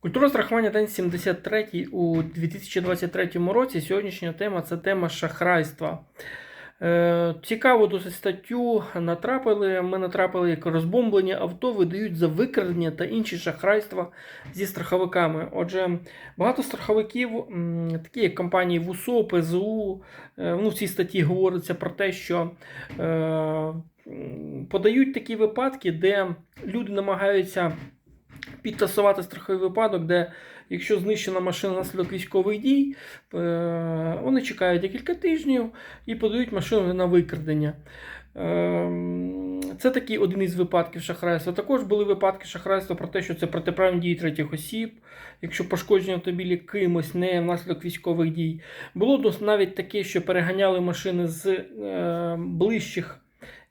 Культура страхування день 73 у 2023 році. Сьогоднішня тема це тема шахрайства. Е, цікаву досить статтю натрапили. Ми натрапили, як розбомблені авто видають за викрадення та інші шахрайства зі страховиками. Отже, багато страховиків, такі як компанії ВУСО, ПЗУ, е, ну, в цій статті говориться про те, що е, подають такі випадки, де люди намагаються підтасувати страховий випадок, де якщо знищена машина внаслідок військових дій, е, вони чекають декілька тижнів і подають машину на викрадення. Ем, Це такий один із випадків шахрайства. Також були випадки шахрайства про те, що це протиправні дії третіх осіб, якщо пошкодження автомобілі кимось не внаслідок військових дій. Було навіть таке, що переганяли машини з е, ближчих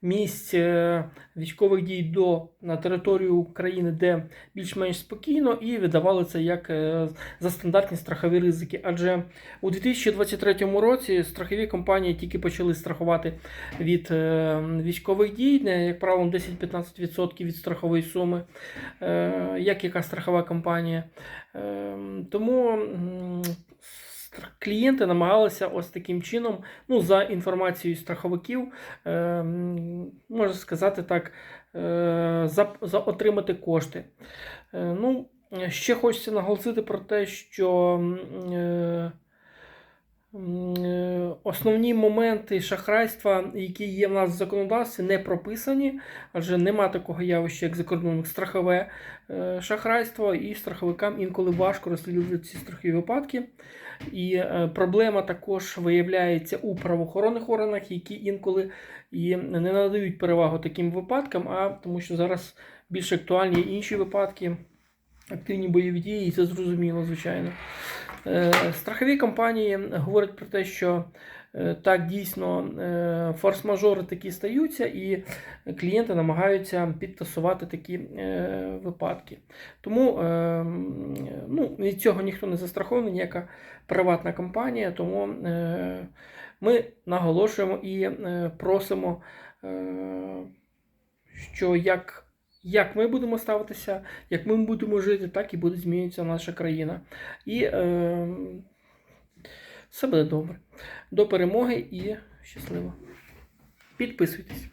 місць е, військових дій до на територію України, де більш-менш спокійно, і видавали це як е, за стандартні страхові ризики. Адже у 2023 році страхові компанії тільки почали страхувати від е, військових дій, як правило, 10-15% від страхової суми, як яка страхова компанія. Е, Тому клієнти намагалися ось таким чином, ну, за інформацією страховиків, е, можна сказати так, е, за, за отримати кошти. Е, Ну, ще хочеться наголосити про те, що е, основні моменти шахрайства, які є в нас в законодавстві, не прописані, адже нема такого явища, як закордонних страхове е, шахрайство, і страховикам інколи важко розслідувати ці страхові випадки. І е, проблема також виявляється у правоохоронних органах, які інколи і не надають перевагу таким випадкам, а тому що зараз більш актуальні інші випадки, активні бойові дії, і це зрозуміло, звичайно. Е, Страхові компанії говорять про те, що е, так дійсно е, форс-мажори такі стаються, і клієнти намагаються підтасувати такі випадки. Тому ну, від цього ніхто не застрахований, ніяка приватна компанія, тому ми наголошуємо і просимо, що як, як ми будемо ставитися, як ми будемо жити, так і буде змінюватися наша країна. І е, все буде добре. До перемоги і щасливо. Підписуйтесь.